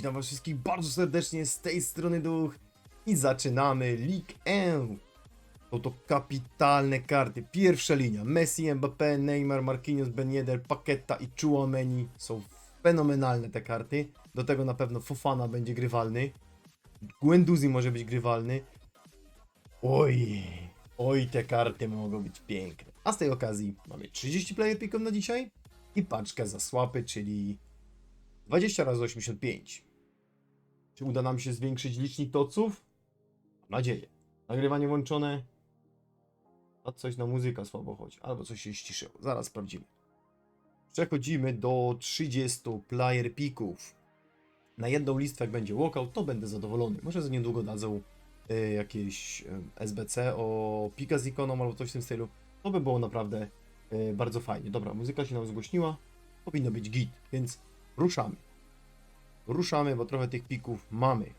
witam was wszystkich bardzo serdecznie z tej strony Duch i zaczynamy League M. To to kapitalne karty, pierwsza linia, Messi, Mbappé, Neymar, Marquinhos, Ben Yedder, Paqueta i Chouameni są fenomenalne te karty, do tego na pewno Fofana będzie grywalny, Guendouzi może być grywalny, oj, oj te karty mogą być piękne. A z tej okazji mamy 30 player picków na dzisiaj i paczkę za słapy, czyli 20 razy 85. Czy uda nam się zwiększyć licznik toców? Mam nadzieję. Nagrywanie włączone. A coś na muzyka słabo chodzi. Albo coś się ściszyło. Zaraz sprawdzimy. Przechodzimy do 30 player pików. Na jedną listwę jak będzie walkout, to będę zadowolony. Może za niedługo dadzą y, jakieś y, SBC o pika z ikoną albo coś w tym stylu. To by było naprawdę y, bardzo fajnie. Dobra, muzyka się nam zgłośniła. Powinno być git, więc ruszamy. Ruszamy, bo trochę tych pików mamy.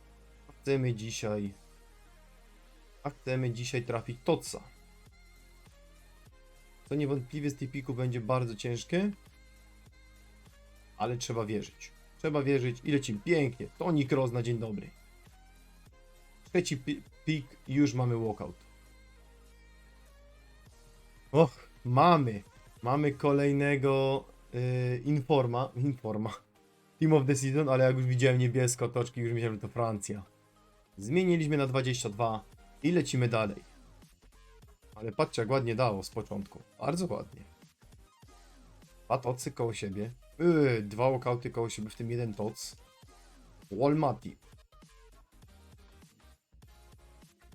Chcemy dzisiaj. A chcemy dzisiaj trafić Totsa. Co niewątpliwie z tych pików będzie bardzo ciężkie. Ale trzeba wierzyć. Trzeba wierzyć i lecimy pięknie. Toni Kroos na dzień dobry. Trzeci pi- pik już mamy walkout. Och, mamy. Mamy kolejnego yy, informa. Informa. Team of the Season, ale jak już widziałem niebiesko otoczki, już myślałem, że to Francja. Zmieniliśmy na 22 i lecimy dalej. Ale patrzcie, jak ładnie dało z początku. Bardzo ładnie. Dwa tocy koło siebie. Yy, dwa walkouty koło siebie, w tym jeden toc. Walmati.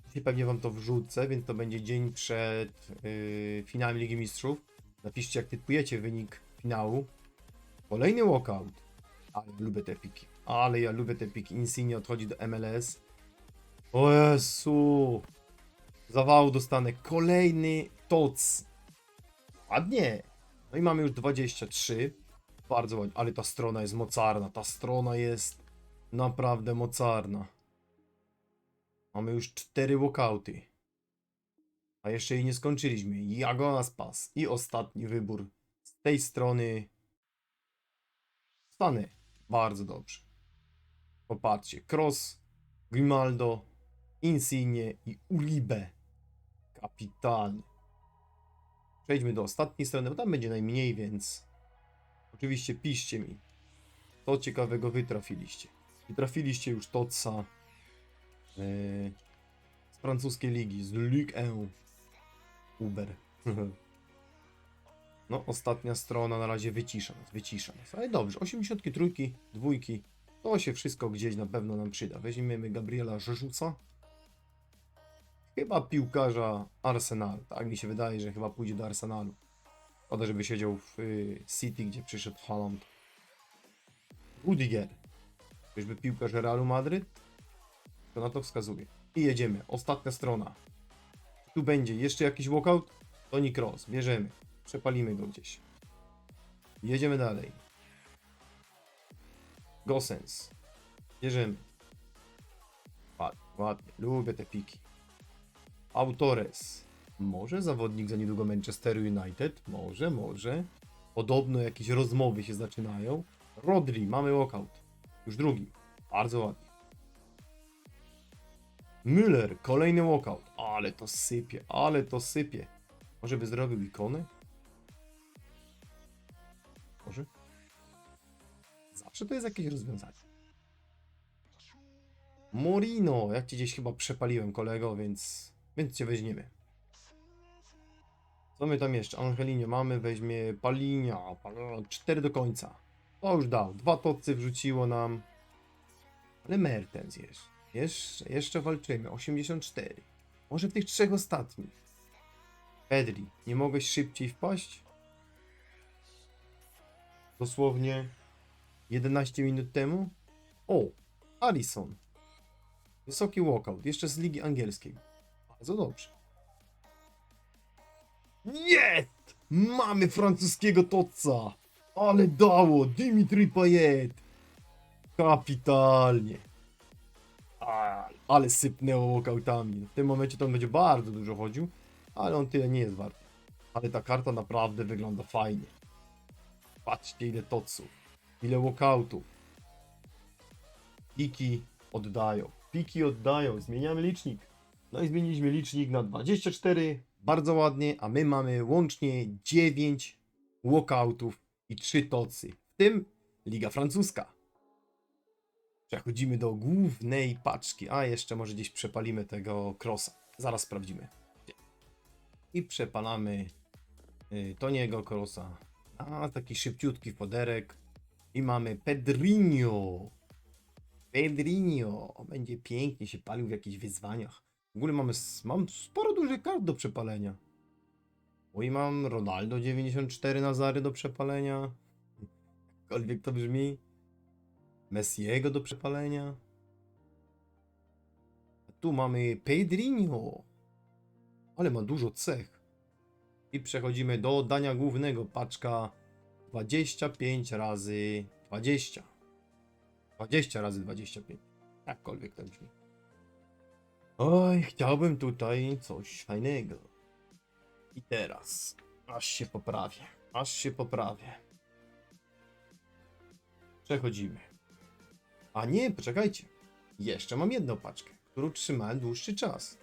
Dzisiaj pewnie wam to wrzucę, więc to będzie dzień przed yy, finałem Ligi Mistrzów. Napiszcie, jak typujecie wynik finału. Kolejny walkout. Ale lubię te piki. Ale ja lubię te piki. Insigne odchodzi do MLS. O Jezu. Zawału dostanę. Kolejny toc. Ładnie. No i mamy już 23. Bardzo ładnie. Ale ta strona jest mocarna. Ta strona jest naprawdę mocarna. Mamy już 4 walkouty. A jeszcze jej nie skończyliśmy. Jago Aspas. I ostatni wybór z tej strony. Stany. Bardzo dobrze. Popatrzcie. Cross, Grimaldo, Insigne i Uribe. Kapitalnie. Przejdźmy do ostatniej strony, bo tam będzie najmniej, więc oczywiście piszcie mi, co ciekawego wy trafiliście. I trafiliście już Totsa yy, z francuskiej ligi, z Ligue 1. Uber. No, ostatnia strona na razie wycisza nas, wycisza nas. Ale dobrze, 83, dwójki, to się wszystko gdzieś na pewno nam przyda. Weźmiemy Gabriela Rzeżuca. Chyba piłkarza Arsenal. Tak mi się wydaje, że chyba pójdzie do Arsenalu. Szkoda, żeby siedział w y, City, gdzie przyszedł Haaland. Rudiger. Czyżby piłkarz Realu Madryt? To na to wskazuje. I jedziemy. Ostatnia strona. Tu będzie jeszcze jakiś walkout. Toni Kroos. Bierzemy. Przepalimy go gdzieś. Jedziemy dalej. Gosens. Bierzemy. Ładnie, ładnie. Lubię te piki. Autores. Może zawodnik za niedługo Manchester United? Może, może. Podobno jakieś rozmowy się zaczynają. Rodri, mamy walkout. Już drugi. Bardzo ładnie. Müller, kolejny walkout. Ale to sypie, ale to sypie. Może by zrobił ikonę? Zawsze to jest jakieś rozwiązanie. Morino, jak cię gdzieś chyba przepaliłem kolego, więc, więc cię weźmiemy. Co my tam jeszcze? Angelinio mamy, weźmie Palinia, cztery do końca. To już dał, dwa tocy wrzuciło nam. Ale Mertens jest. Jeszcze, jeszcze walczymy, 84. Może w tych trzech ostatnich. Pedri, nie mogłeś szybciej wpaść? Dosłownie 11 minut temu? O, Alison. Wysoki walkout, jeszcze z ligi angielskiej. Bardzo dobrze. Jest! Mamy francuskiego Totsa! Ale dało! Dimitri Payet! Kapitalnie! A, ale sypnęło walkoutami. W tym momencie to on będzie bardzo dużo chodził, ale on tyle nie jest wart. Ale ta karta naprawdę wygląda fajnie. Patrzcie ile totsów, ile walkoutów. Piki oddają. Piki oddają. Zmieniamy licznik. No i zmieniliśmy licznik na 24. Bardzo ładnie, a my mamy łącznie 9 walkoutów i 3 tocy. W tym Liga Francuska. Przechodzimy do głównej paczki. A jeszcze może gdzieś przepalimy tego crossa. Zaraz sprawdzimy. I przepalamy y, Toniego crossa. A taki szybciutki foderek. I mamy Pedrinho. Pedrinho. Będzie pięknie się palił w jakichś wyzwaniach. W ogóle mamy, mam sporo dużych kart do przepalenia. Oj, mam Ronaldo 94 Nazary do przepalenia. Jakkolwiek to brzmi. Messiego do przepalenia. A tu mamy Pedrinho. Ale ma dużo cech. I przechodzimy do dania głównego. Paczka 25 razy 20. 20 razy 25. Jakkolwiek to brzmi. Oj, chciałbym tutaj coś fajnego. I teraz. Aż się poprawię. Aż się poprawię. Przechodzimy. A nie, poczekajcie. Jeszcze mam jedną paczkę, którą trzymałem dłuższy czas.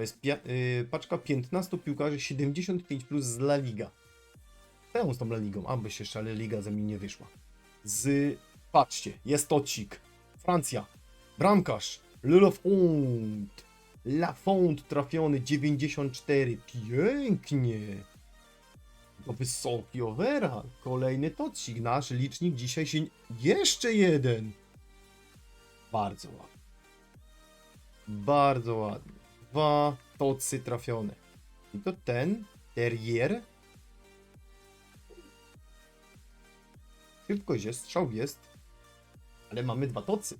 To jest y, paczka 15 piłkarzy 75 plus z La Liga. Mam z tą La Ligą? Aby się jeszcze ale Liga ze mnie nie wyszła. Z... Patrzcie, jest tocik. Francja. Bramkarz. Le Lafont. Trafiony 94. Pięknie. To wysoki overall. Kolejny tocik. Nasz licznik dzisiaj się... Jeszcze jeden. Bardzo ładnie. Bardzo ładnie. Dwa tocy trafione. I to ten terrier. Szybkość jest, strzał jest. Ale mamy dwa tocy.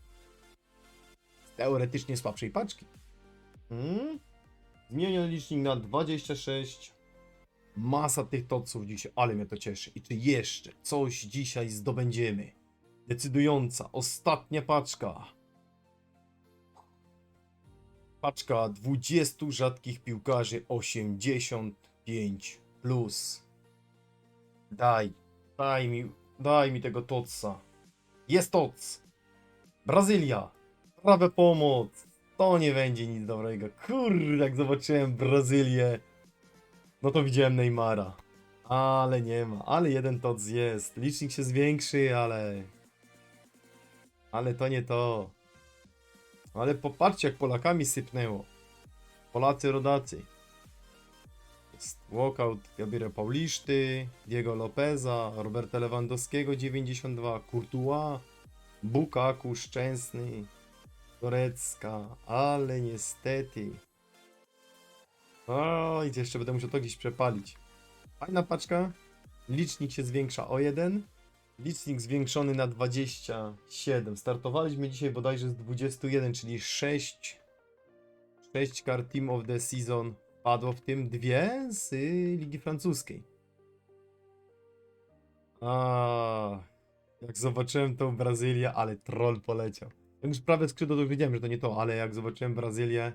Teoretycznie słabszej paczki. Hmm? Zmieniony licznik na 26. Masa tych toców dzisiaj, ale mnie to cieszy. I czy jeszcze coś dzisiaj zdobędziemy? Decydująca, ostatnia paczka. Paczka 20 rzadkich piłkarzy 85 plus. Daj, daj mi, daj mi tego Totsa. Jest Tots. Brazylia. Prawa pomoc. To nie będzie nic dobrego. Kurde, jak zobaczyłem Brazylię, no to widziałem Neymara. Ale nie ma. Ale jeden Tots jest. Licznik się zwiększy, ale... Ale to nie to. Ale popatrzcie, jak Polakami sypnęło. Polacy rodacy. Walkout Gabriela Pauliszty, Diego Lopeza, Roberta Lewandowskiego 92, Courtois, Bukaku Szczęsny, Gorecka, ale niestety. Oj, jeszcze będę musiał to gdzieś przepalić. Fajna paczka. Licznik się zwiększa o 1. Licznik zwiększony na 27. Startowaliśmy dzisiaj bodajże z 21, czyli 6. 6 kart Team of the Season. Padło w tym dwie z y, Ligi Francuskiej. A, jak zobaczyłem tą Brazylię, ale troll poleciał. Jak już prawie skrzydło to wiedziałem, że to nie to, ale jak zobaczyłem Brazylię,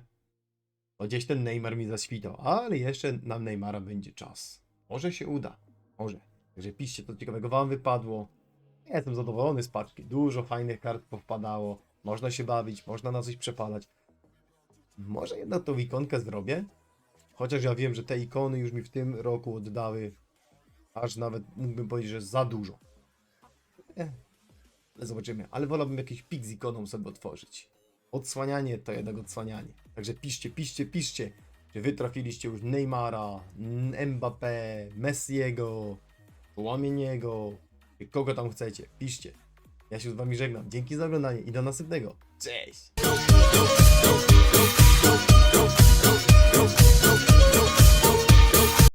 to gdzieś ten Neymar mi zaświtał. Ale jeszcze na Neymara będzie czas. Może się uda. Może. Także piszcie, co ciekawego wam wypadło. Jestem zadowolony z paczki. Dużo fajnych kart powpadało. Można się bawić, można na coś przepalać. Może jednak tą ikonkę zrobię. Chociaż ja wiem, że te ikony już mi w tym roku oddały aż nawet mógłbym powiedzieć, że za dużo. Ale zobaczymy. Ale wolałbym jakiś pik z ikoną sobie otworzyć. Odsłanianie to jednak odsłanianie. Także piszcie, piszcie, piszcie. Czy wy trafiliście już Neymara, Mbappé, Messiego, Łamieniego, kogo tam chcecie. Piszcie. Ja się z wami żegnam. Dzięki za oglądanie i do następnego. Cześć!